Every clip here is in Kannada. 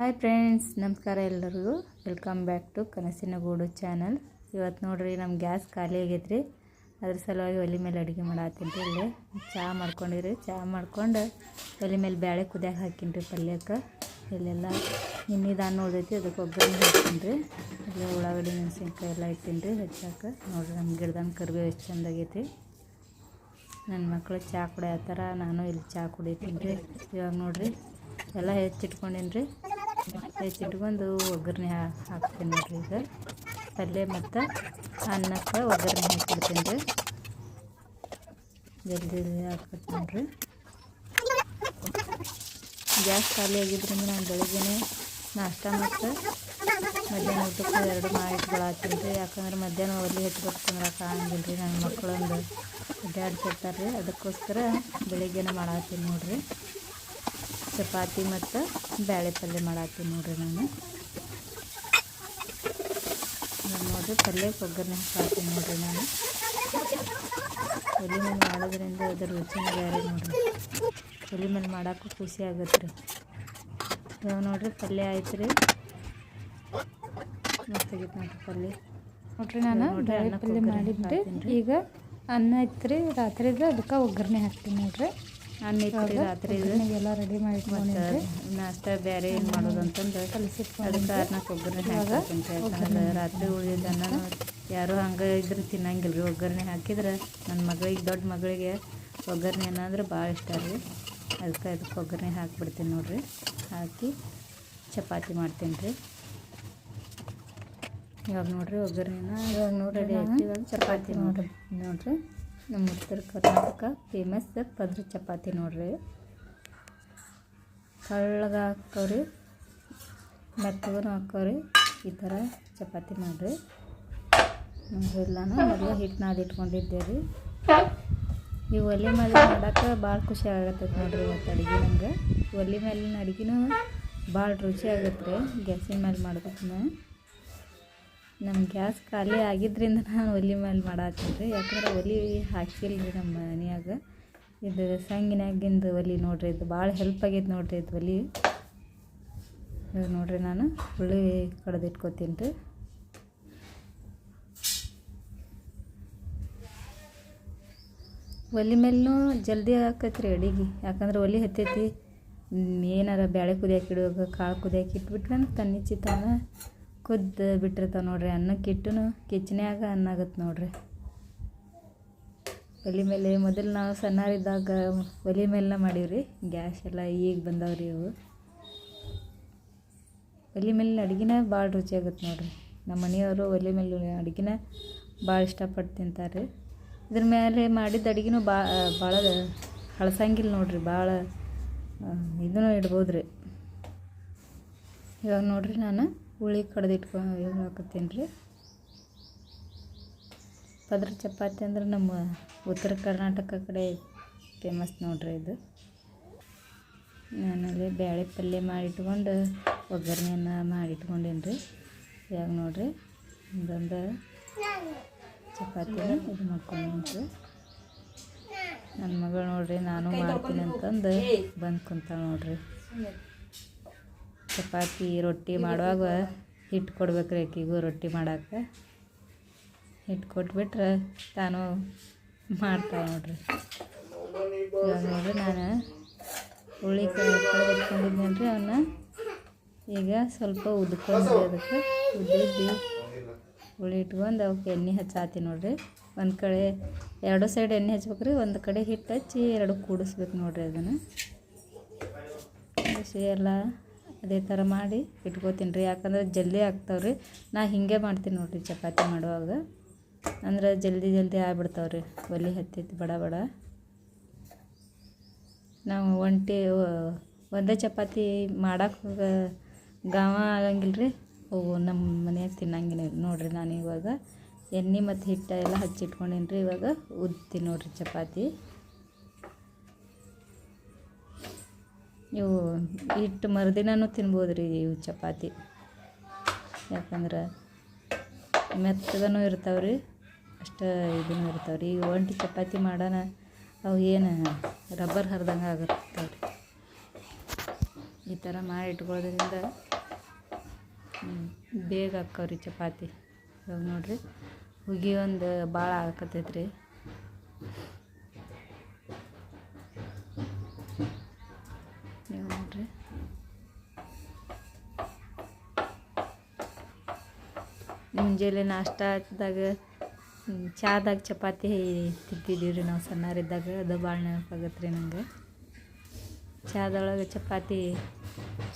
ಹಾಯ್ ಫ್ರೆಂಡ್ಸ್ ನಮಸ್ಕಾರ ಎಲ್ಲರಿಗೂ. ವೆಲ್ಕಮ್ ಬ್ಯಾಕ್ ಟು ಕನಸಿನ ಗೂಡು ಚಾನಲ್ ಇವತ್ತು ನೋಡ್ರಿ ನಮ್ಮ ಗ್ಯಾಸ್ ಖಾಲಿ ಆಗೈತ್ರಿ. ಅದ್ರ ಸಲುವಾಗಿ ಒಲೆ ಮೇಲೆ ಅಡುಗೆ ಮಾಡತ್ತೀನಿ ರೀ ಇಲ್ಲಿ. ಚಹಾ ಮಾಡ್ಕೊಂಡಿರಿ. ಚಹಾ ಮಾಡ್ಕೊಂಡು ಒಲೆ ಮೇಲೆ ಬ್ಯಾಳೆ ಕುದಿಯಾಕ ಹಾಕೀನಿ ರೀ ಪಲ್ಯಕ್ಕೆ. ಇಲ್ಲೆಲ್ಲ ನಿನ್ನಿದಾನ ನೋಡೈತಿ ಅದಕ್ಕೆ ಒಗ್ಗರಣೆ ಹಾಕ್ತೀನಿ ರೀ. ಇಲ್ಲಿ ಉಳ್ಳಾಗಡ್ಡಿ, ಮೆಣಸಿನ್ಕಾಯಿ ಎಲ್ಲ ಇಟ್ಟಿನಿ ರೀ ಹೆಚ್ಚಾಕ. ನೋಡ್ರಿ ನಮ್ಮ ಗಿಡದಾನ ಕರಿಬೇವು ಎಷ್ಟು ಚಂದ ಆಗೈತಿ ನನ್ನ ಮಕ್ಕಳು ಚಹಾ ಕುಡಿಯತ್ತಾರ ನಾನು ಇಲ್ಲಿ ಚಹಾ ಕುಡಿತೀನಿ ರೀ. ಇವಾಗ ನೋಡ್ರಿ ಎಲ್ಲ ಹೆಚ್ಚಿಟ್ಕೊಂಡಿನ್ರಿ ರೀ. ಹೆಚ್ಚಿಟ್ಕೊಂಡು ಒಗ್ಗರಣೆ ಹಾಕ್ತೀನಿ ನೋಡ್ರಿ ಈಗ. ಪಲ್ಯ ಮತ್ತು ಅನ್ನಕ್ಕೆ ಒಗ್ಗರಣೆ ಹಾಕಿಡ್ತೀನಿ ರೀ. ಜಲ್ದಿ ಹಾಕ್ತೀನಿ ನೋಡ್ರಿ. ಗ್ಯಾಸ್ ಖಾಲಿ ಆಗಿದ್ರಿಂದ ನಾನು ಬೆಳಗ್ಗೆ ನಾಷ್ಟ ಮತ್ತು ಮಧ್ಯಾಹ್ನ ಊಟಕ್ಕೆ ಎರಡು ಮಾಡಿ ಇಟ್ಕೊಳತ್ತೀನಿ ರೀ. ಯಾಕಂದ್ರೆ ಮಧ್ಯಾಹ್ನ ಒಲೆ ಹಚ್ಬೇಕಂದ್ರೆ ಕಾಣಂಗಿಲ್ಲ ರೀ. ನನ್ನ ಮಕ್ಕಳೊಂದು ಅಡ್ಡಾಡ್ತಿರ್ತಾರೆ ರೀ. ಅದಕ್ಕೋಸ್ಕರ ಬೆಳಿಗ್ಗೆನೇ ಮಾಡತ್ತೀನಿ ನೋಡ್ರಿ. ಚಪಾತಿ ಮತ್ತು ಬೇಳೆ ಪಲ್ಯ ಮಾಡತ್ತೀನಿ ನೋಡ್ರಿ ನಾನು. ನಾನು ನೋಡ್ರಿ ಪಲ್ಯಕ್ಕೆ ಒಗ್ಗರಣೆ ಹಾಕ್ತೀನಿ ನೋಡ್ರಿ ನಾನು. ಒಲೆ ಮೇಲೆ ಮಾಡೋದ್ರಿಂದ ಅದರ ರುಚಿನೇ ಬೇರೆ ನೋಡ್ರಿ. ಒಲೆ ಮೇಲೆ ಮಾಡೋಕ್ಕೂ ಖುಷಿ ಆಗತ್ತೆ ರೀ. ಇವಾಗ ನೋಡ್ರಿ ಪಲ್ಯ ಆಯ್ತು ರೀ ಮಸ್ತಾಗಿತ್ತು ನೋಡ್ರಿ ಪಲ್ಯ. ನೋಡ್ರಿ ನಾನು ಪಲ್ಯ ಮಾಡಿದ್ದೆ. ಮಾಡಿದ್ರಿ ಈಗ ಅನ್ನ ಐತ್ರಿ ರಾತ್ರಿದ ಅದಕ್ಕೆ ಒಗ್ಗರಣೆ ಹಾಕ್ತೀನಿ ನೋಡ್ರಿ. ಅನ್ನ ಇತ್ತು ರಾತ್ರಿ ಎಲ್ಲ ರೆಡಿ ಮಾಡಿ ನಾಷ್ಟ ಬೇರೆ ಏನು ಮಾಡೋದು ಅಂತಂದು ಅದಕ್ಕೆ ಅನ್ನಕ್ಕೆ ಒಗ್ಗರಣೆ ರಾತ್ರಿ ಉಳಿದ ಅನ್ನ ಯಾರು ಹಂಗೆ ಇದ್ರೆ ತಿನ್ನಂಗಿಲ್ಲ ರೀ ಒಗ್ಗರಣೆ ಹಾಕಿದ್ರೆ ನನ್ನ ಮಗಳಿಗೆ ದೊಡ್ಡ ಮಗಳಿಗೆ ಒಗ್ಗರಣೆ ಅನ್ನ ಅಂದ್ರೆ ಭಾಳ ಇಷ್ಟ ರೀ. ಅದಕ್ಕೆ ಅದಕ್ಕೆ ಒಗ್ಗರಣೆ ಹಾಕ್ಬಿಡ್ತೀನಿ ನೋಡ್ರಿ. ಹಾಕಿ ಚಪಾತಿ ಮಾಡ್ತೀನಿ ರೀ. ಇವಾಗ ನೋಡ್ರಿ ಒಗ್ಗರಣೆನ ಇವಾಗ ನೋಡಿ ರೆಡಿ ಆಯ್ತು. ಇವಾಗ ಚಪಾತಿ ನೋಡ್ರಿ. ನೋಡ್ರಿ. ನಮ್ಮ ಉತ್ತರ ಕರ್ನಾಟಕ ಫೇಮಸ್ ಪದ್ರ ಚಪಾತಿ ನೋಡ್ರಿ. ಕಳ್ಳಗ ಹಾಕೋರಿ ಮೆತ್ತಗೂ ಹಾಕೋರಿ ಈ ಥರ ಚಪಾತಿ ಮಾಡಿರಿ. ಎಲ್ಲಾನು ಮೊದಲು ಹಿಟ್ಟು ನಾದಿಟ್ಕೊಂಡಿದ್ದೆ ರೀ ಈ ಒಲೆ ಮೇಲೆ ಮಾಡೋಕೆ ಭಾಳ ಖುಷಿ ಆಗತ್ತೆ ನೋಡ್ರಿ ಇವತ್ತು ಅಡುಗೆ ನಂಗೆ ಒಲೆ ಮೇಲಿನ ಅಡುಗೆನೂ ಭಾಳ ರುಚಿ ಆಗತ್ತೆ ರೀ ಗ್ಯಾಸಿನ ಮೇಲೆ ಮಾಡ್ಬೇಕು ನಮ್ಮ ಗ್ಯಾಸ್ ಖಾಲಿ ಆಗಿದ್ದರಿಂದ ನಾನು ಒಲೆ ಮೇಲೆ ಮಾಡತ್ತೀನಿ ರೀ ಯಾಕಂದ್ರೆ ಒಲೆ ಹಾಕಿಲ್ಲ ರೀ ನಮ್ಮ ಮನೆಯಾಗ. ಇದು ಸಂಗಿನಾಗಿಂದು ಒಲೆ ನೋಡ್ರಿ, ಇದು ಭಾಳ ಹೆಲ್ಪ್ ಆಗೈತೆ ನೋಡ್ರಿ ಇದು ಒಲೆ. ನೋಡಿರಿ ನೋಡ್ರಿ ನಾನು ಹುಳಿ ಕಡ್ದಿಟ್ಕೋತೀನಿ ರೀ ಒಲೆ ಮೇಲೂ ಜಲ್ದಿ ಆಕೈತೆ ರೀ ಅಡಿಗೆ. ಯಾಕಂದ್ರೆ ಒಲೆ ಹತ್ತೈತಿ. ಏನಾರ ಬ್ಯಾಳೆ ಕುದಿಯಾಕಿಡುವಾಗ ಕಾಳು ಕುದಿಯಾಕೆ ಇಟ್ಬಿಟ್ರೆ ತನ್ನಿಚ್ಚಿ ತಾನ ಕುದ್ದು ಬಿಟ್ಟಿರ್ತಾವೆ ನೋಡ್ರಿ. ಅನ್ನಕ್ಕೆ ಇಟ್ಟು ಅನ್ನ ಆಗತ್ತೆ ನೋಡ್ರಿ. ಒಲೆ ಮೇಲೆ ಮೊದಲು ನಾವು ಸಣ್ಣರಿದ್ದಾಗ ಒಲೆ ಮೇಲೆನ ಮಾಡೀವ್ರಿ. ಗ್ಯಾಸ್ ಎಲ್ಲ ಈಗ ಬಂದವ್ರಿ ಇವು. ಒಲೆ ಮೇಲಿನ ಅಡುಗೆನ ಭಾಳ ರುಚಿಯಾಗುತ್ತೆ ನೋಡ್ರಿ. ನಮ್ಮ ಮನೆಯವರು ಒಲೆ ಮೇಲೆ ಅಡುಗೆನ ಭಾಳ ಇಷ್ಟಪಟ್ಟು ತಿಂತಾರೆ ಇದ್ರ ಮೇಲೆ ಮಾಡಿದ ಅಡುಗೆನೂ ಬಾ, ಭಾಳ ಹಳಸಂಗಿಲ್ಲ ನೋಡ್ರಿ. ಭಾಳ ಇದನ್ನು ಇಡ್ಬೋದು ರೀ ಇವಾಗ ನೋಡ್ರಿ ನಾನು. ಹುಳಿ ಕಡ್ದು ಇಟ್ಕೊಂಡು ಹಾಕತ್ತೀನಿ ರೀ ಪದ್ರ ಚಪಾತಿ ಅಂದ್ರೆ ನಮ್ಮ ಉತ್ತರ ಕರ್ನಾಟಕ ಕಡೆ ಫೇಮಸ್ ನೋಡ್ರಿ ಇದು. ನಾನಲ್ಲಿ ಬೇಳೆ ಪಲ್ಯ ಮಾಡಿಟ್ಕೊಂಡು ಒಗ್ಗರಣೆಯನ್ನು ಮಾಡಿಟ್ಕೊಂಡೇನಿ ರೀ ಇವಾಗ ನೋಡ್ರಿ ಒಂದೊಂದು ಚಪಾತಿನ ಇದು ಮಾಡ್ಕೊಂಡು ನನ್ನ ಮಗಳು ನೋಡ್ರಿ, ನಾನು ಮಾಡ್ತೀನಿ ಅಂತಂದು ಬಂದು ಕುಂತಾಳೆ ನೋಡ್ರಿ. ಚಪಾತಿ, ರೊಟ್ಟಿ ಮಾಡುವಾಗ ಹಿಟ್ಟು ಕೊಡ್ಬೇಕ್ರಿ ಆಕಿಗೂ ರೊಟ್ಟಿ ಮಾಡಕ್ಕೆ ಹಿಟ್ಟು ಕೊಟ್ಬಿಟ್ರೆ ತಾನು ಮಾಡ್ತಾಳೆ ನೋಡ್ರಿ. ಇವಾಗ ನೋಡ್ರಿ ನಾನು ಹುಳಿ ಕಳ್ಕೊಂಡಿದ್ದೇನೆ ಅವನ್ನ ಈಗ ಸ್ವಲ್ಪ ಉದ್ಕೊಂಡು ಅದಕ್ಕೆ. ಉದ್ದಿದ್ದು ಹುಳಿ ಇಟ್ಕೊಂಡು ಅವಕ್ಕೆ ಎಣ್ಣೆ ಹಚ್ಚಾತಿ ನೋಡ್ರಿ. ಒಂದು ಕಡೆ ಎರಡು ಸೈಡ್ ಎಣ್ಣೆ ಹಚ್ಬೇಕ್ರಿ, ಒಂದು ಕಡೆ ಹಿಟ್ಟು ಹಚ್ಚಿ ಎರಡು ಕೂಡಿಸ್ಬೇಕು ನೋಡ್ರಿ ಅದನ್ನು. ಎಲ್ಲ ಅದೇ ಥರ ಮಾಡಿ ಇಟ್ಕೋತೀನಿ ರೀ. ಯಾಕಂದ್ರೆ ಜಲ್ದಿ ಆಗ್ತಾವೆ ರೀ ನಾ ಹೀಗೆ ಮಾಡ್ತೀನಿ ನೋಡಿರಿ ಚಪಾತಿ ಮಾಡುವಾಗ. ಅಂದ್ರೆ ಜಲ್ದಿ ಜಲ್ದಿ ಆಗ್ಬಿಡ್ತಾವೆ ರೀ ಒಲೆ ಹತ್ತಿತ್ತು ಬಡ ಬಡ. ನಾವು ಒಂಟಿ ಒಂದೇ ಚಪಾತಿ ಮಾಡಕ್ಕೆ ಹೋಗ, ಗಾವ ಆಗಂಗಿಲ್ಲ ರೀ ಅವು ನಮ್ಮ ಮನೆಯಾಗ ತಿನ್ನಂಗಿಲ್ಲ ನೋಡಿರಿ ನಾನು ಇವಾಗ. ಎಣ್ಣೆ ಮತ್ತು ಹಿಟ್ಟು ಎಲ್ಲ ಹಚ್ಚಿಟ್ಕೊಂಡೀನಿ ರೀ ಇವಾಗ ಉದ್ತೀನಿ ನೋಡಿರಿ ಚಪಾತಿ. ಇವು ಹಿಟ್ಟು ಮರುದಿನನೂ ತಿನ್ಬೋದು ರೀ ಇವು ಚಪಾತಿ. ಯಾಕಂದ್ರೆ ಮೆತ್ತಗನೂ ಇರ್ತಾವೆ ರೀ ಅಷ್ಟು ಇದನ್ನು ಇರ್ತಾವೆ ರೀ ಈಗ ಒಂಟಿ ಚಪಾತಿ ಮಾಡೋಣ ಅವು ಏನು ರಬ್ಬರ್ ಹರಿದಂಗೆ ಆಗುತ್ತೆ ರೀ ಈ ಥರ ಮಾಡಿ ಇಟ್ಕೊಳ್ಳೋದ್ರಿಂದ ಬೇಗ ಆಕ್ಕವ್ರಿ ಚಪಾತಿ. ಇವಾಗ ನೋಡಿರಿ, ಹುಗಿ ಒಂದು ಭಾಳ ಆಕತೈತ್ರಿ. ನೀವು ಮುಂಜಾನೆ ನಾಷ್ಟಾದಾಗ ಚಾದಾಗ ಚಪಾತಿ ತಿಂತಿದ್ದೀವಿ ರೀ ನಾವು ಸಣ್ಣರಿದ್ದಾಗ ಅದು ಭಾಳ ನೆನಪಾಗತ್ತೆ ರೀ ನಂಗೆ. ಚಾದೊಳಗೆ ಚಪಾತಿ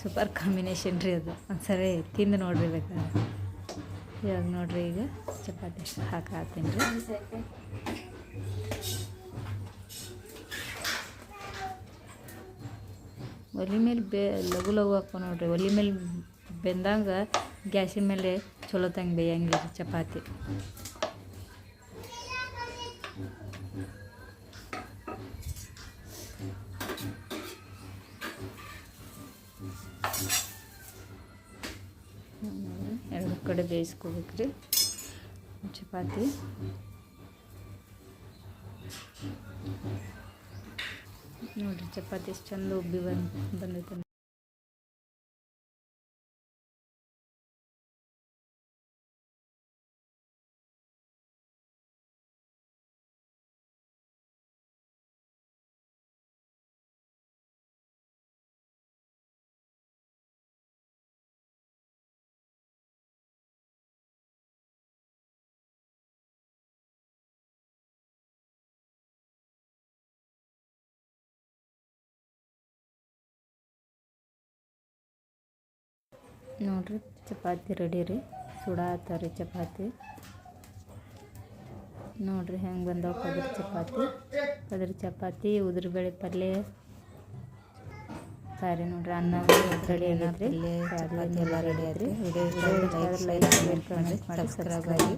ಸೂಪರ್ ಕಾಂಬಿನೇಷನ್ ರೀ ಅದು. ಒಂದ್ಸರಿ ತಿಂದು ನೋಡ್ರಿ ಬೇಕಾದ್ರೆ. ಇವಾಗ ನೋಡ್ರಿ ಈಗ ಚಪಾತಿ ಹಾಕಾತೀನಿ ರೀ. ಒಲೆ ಮೇಲೆ ಬೇ ಲಘು ಲಘು ಹಾಕೋ ನೋಡ್ರಿ, ಒಲೆ ಮೇಲೆ ಬೆಂದಂಗ ಗ್ಯಾಸಿನ ಮೇಲೆ ಚಲೋ ತಂಗ ಬೇಯಂಗಿಲ್ಲ ಚಪಾತಿ. ಎರಡು ಕಡೆ ಬೇಯಿಸ್ಕೋಬೇಕ್ರಿ ಚಪಾತಿ. ನೋಡ್ರಿ ಚಪಾತಿ ಎಷ್ಟು ಚಂದ ಉಬ್ಬಿ ಬಂದು ಬಂದೈತೆ ನೋಡ್ರಿ ಚಪಾತಿ ರೆಡಿ ರೀ. ಸುಡಾತಾರಿ ಚಪಾತಿ. ನೋಡ್ರಿ ಹೆಂಗೆ ಬಂದವು ಪದರ ಚಪಾತಿ. ಪದರ ಚಪಾತಿ ಉದ್ರಬೇಳೆ ಪಲ್ಯ. ಸಾರಿ ನೋಡ್ರಿ ಅನ್ನ ರೆಡಿ ಆಗೈತ್ರಿ ಚಪಾತಿ ಎಲ್ಲ ರೆಡಿ ಆಯ್ತು ವಿಡಿಯೋ ಸಬ್ಸ್ಕ್ರೈಬ್ ಆಗಿ.